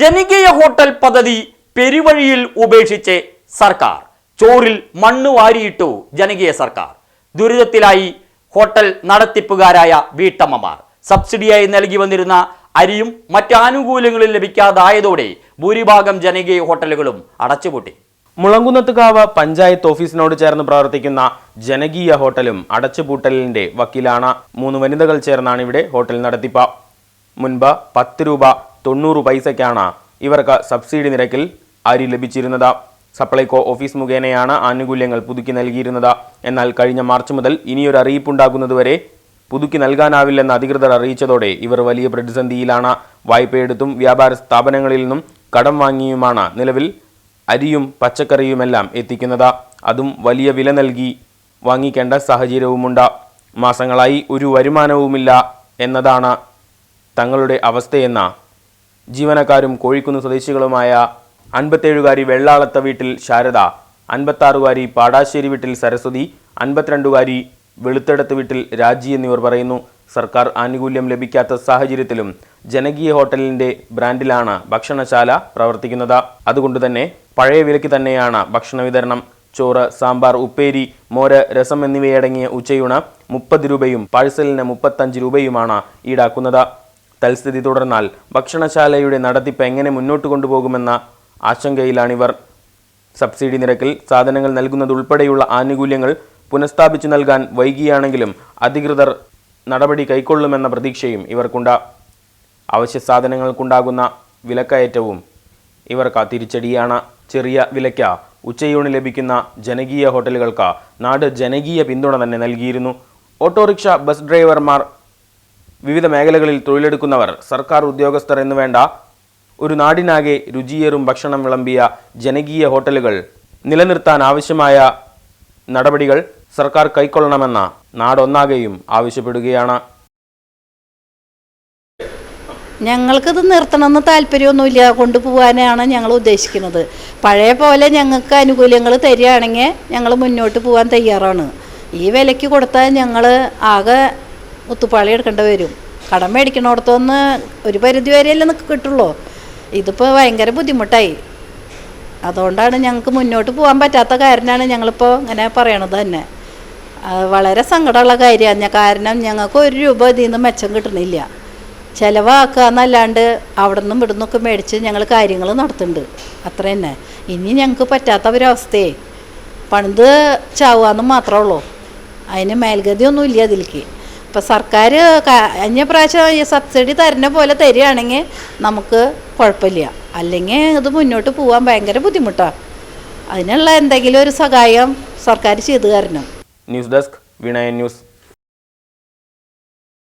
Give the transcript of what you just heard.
ജനകീയ ഹോട്ടൽ പദ്ധതി പെരുവഴിയിൽ ഉപേക്ഷിച്ച് സർക്കാർ. ചോറിൽ മണ്ണ് വാരിയിട്ടു ജനകീയ സർക്കാർ. ദുരിതത്തിലായി ഹോട്ടൽ നടത്തിപ്പുകാരായ വീട്ടമ്മമാർ. സബ്സിഡിയായി നൽകി വന്നിരുന്ന അരിയും മറ്റ് ആനുകൂല്യങ്ങളും ലഭിക്കാതായതോടെ ഭൂരിഭാഗം ജനകീയ ഹോട്ടലുകളും അടച്ചുപൂട്ടി. മുളങ്കുന്നത്തുകാവ് പഞ്ചായത്ത് ഓഫീസിനോട് ചേർന്ന് പ്രവർത്തിക്കുന്ന ജനകീയ ഹോട്ടലും അടച്ചുപൂട്ടലിന്റെ വക്കീലാണ്. മൂന്ന് വനിതകൾ ചേർന്നാണ് ഇവിടെ ഹോട്ടൽ നടത്തിപ്പ. മുൻപ് പത്ത് രൂപ തൊണ്ണൂറ് പൈസയ്ക്കാണ് ഇവർക്ക് സബ്സിഡി നിരക്കിൽ അരി ലഭിച്ചിരുന്നത്. സപ്ലൈകോ ഓഫീസ് മുഖേനയാണ് ആനുകൂല്യങ്ങൾ പുതുക്കി നൽകിയിരുന്നത്. എന്നാൽ കഴിഞ്ഞ മാർച്ച് മുതൽ ഇനിയൊരു അറിയിപ്പുണ്ടാകുന്നതുവരെ പുതുക്കി നൽകാനാവില്ലെന്ന് അധികൃതർ അറിയിച്ചതോടെ ഇവർ വലിയ പ്രതിസന്ധിയിലാണ്. വായ്പയെടുത്തും വ്യാപാര സ്ഥാപനങ്ങളിൽ നിന്നും കടം വാങ്ങിയുമാണ് നിലവിൽ അരിയും പച്ചക്കറിയുമെല്ലാം എത്തിക്കുന്നത്. അതും വലിയ വില നൽകി വാങ്ങിക്കേണ്ട സാഹചര്യവുമുണ്ട്. മാസങ്ങളായി ഒരു വരുമാനവുമില്ല എന്നതാണ് തങ്ങളുടെ അവസ്ഥയെന്ന ജീവനക്കാരും കോഴിക്കുന്ന് സ്വദേശികളുമായ അൻപത്തേഴുകാരി വെള്ളാളത്ത വീട്ടിൽ ശാരദ അൻപത്താറുകാരി പാടാശ്ശേരി വീട്ടിൽ സരസ്വതി അൻപത്തിരണ്ടുകാരി വെളുത്തെടുത്ത് വീട്ടിൽ രാജി എന്നിവർ പറയുന്നു. സർക്കാർ ആനുകൂല്യം ലഭിക്കാത്ത സാഹചര്യത്തിലും ജനകീയ ഹോട്ടലിന്റെ ബ്രാൻഡിലാണ് ഭക്ഷണശാല പ്രവർത്തിക്കുന്നത്. അതുകൊണ്ട് തന്നെ പഴയ വിലയ്ക്ക് തന്നെയാണ് ഭക്ഷണ വിതരണം. ചോറ് സാമ്പാർ ഉപ്പേരി മോര് രസം എന്നിവയടങ്ങിയ ഉച്ചയൂണ് മുപ്പത് രൂപയും പാഴ്സലിന് മുപ്പത്തഞ്ച് രൂപയുമാണ് ഈടാക്കുന്നത്. തൽസ്ഥിതി തുടർന്നാൽ ഭക്ഷണശാലയുടെ നടത്തിപ്പ് എങ്ങനെ മുന്നോട്ട് കൊണ്ടുപോകുമെന്ന ആശങ്കയിലാണിവർ. സബ്സിഡി നിരക്കിൽ സാധനങ്ങൾ നൽകുന്നതുൾപ്പെടെയുള്ള ആനുകൂല്യങ്ങൾ പുനഃസ്ഥാപിച്ചു നൽകാൻ വൈകിയാണെങ്കിലും അധികൃതർ നടപടി കൈക്കൊള്ളുമെന്ന പ്രതീക്ഷയും ഇവർക്കുണ്ട്. അവശ്യ സാധനങ്ങൾക്കുണ്ടാകുന്ന വിലക്കയറ്റവും ഇവർക്ക് തിരിച്ചടിയാണ്. ചെറിയ വിലയ്ക്ക് ഉച്ചയൂണ് ലഭിക്കുന്ന ജനകീയ ഹോട്ടലുകൾക്ക് നാട് ജനകീയ പിന്തുണ തന്നെ നൽകിയിരുന്നു. ഓട്ടോറിക്ഷ ബസ് ഡ്രൈവർമാർ വിവിധ മേഖലകളിൽ തൊഴിലെടുക്കുന്നവർ സർക്കാർ ഉദ്യോഗസ്ഥർ എന്നുവേണ്ട ഒരു നാടിനാകെ രുചിയേറും ഭക്ഷണം വിളമ്പിയ ജനകീയ ഹോട്ടലുകൾ നിലനിർത്താൻ ആവശ്യമായ നടപടികൾ സർക്കാർ കൈക്കൊള്ളണമെന്ന നാടൊന്നാകെയും ആവശ്യപ്പെടുകയാണ്. ഞങ്ങൾക്കിത് നിർത്തണമെന്ന് താല്പര്യമൊന്നുമില്ല. കൊണ്ടുപോകാനാണ് ഞങ്ങൾ ഉദ്ദേശിക്കുന്നത്. പഴയ പോലെ ഞങ്ങൾക്ക് ആനുകൂല്യങ്ങൾ തരികയാണെങ്കിൽ ഞങ്ങൾ മുന്നോട്ട് പോകാൻ തയ്യാറാണ്. ഈ വിലയ്ക്ക് കൊടുത്താൽ ഞങ്ങൾ ആകെ ഒത്തുപാളി എടുക്കേണ്ടി വരും. കടം മേടിക്കണോടത്തുനിന്ന് ഒരു പരിധി വരെയല്ലേ നമുക്ക് കിട്ടുള്ളൂ. ഇതിപ്പോൾ ഭയങ്കര ബുദ്ധിമുട്ടായി. അതുകൊണ്ടാണ് ഞങ്ങൾക്ക് മുന്നോട്ട് പോകാൻ പറ്റാത്ത കാരണമാണ് ഞങ്ങളിപ്പോൾ ഇങ്ങനെ പറയണത് തന്നെ. വളരെ സങ്കടമുള്ള കാര്യമാണ് കാരണം ഞങ്ങൾക്ക് ഒരു രൂപ ഇതിൽ നിന്ന് മെച്ചം കിട്ടണില്ല. ചിലവാക്കുക എന്നല്ലാണ്ട് അവിടെ നിന്നും ഇവിടെ നിന്നൊക്കെ മേടിച്ച് ഞങ്ങൾ കാര്യങ്ങൾ നടത്തുന്നുണ്ട്. അത്ര തന്നെ. ഇനി ഞങ്ങൾക്ക് പറ്റാത്ത ഒരവസ്ഥയെ പണിത് ചാവാന്ന് മാത്രമേ ഉള്ളൂ. അതിന് മേൽഗതിയൊന്നും ഇല്ല അതിലേക്ക് ഇപ്പം സർക്കാർ കഴിഞ്ഞ പ്രാവശ്യം ഈ സബ്സിഡി തരുന്ന പോലെ തരികയാണെങ്കിൽ നമുക്ക് കുഴപ്പമില്ല. അല്ലെങ്കിൽ ഇത് മുന്നോട്ട് പോവാൻ ഭയങ്കര ബുദ്ധിമുട്ടാണ് അതിനുള്ള എന്തെങ്കിലും ഒരു സഹായം സർക്കാർ ചെയ്തു തരണം. News desk Vinayan news.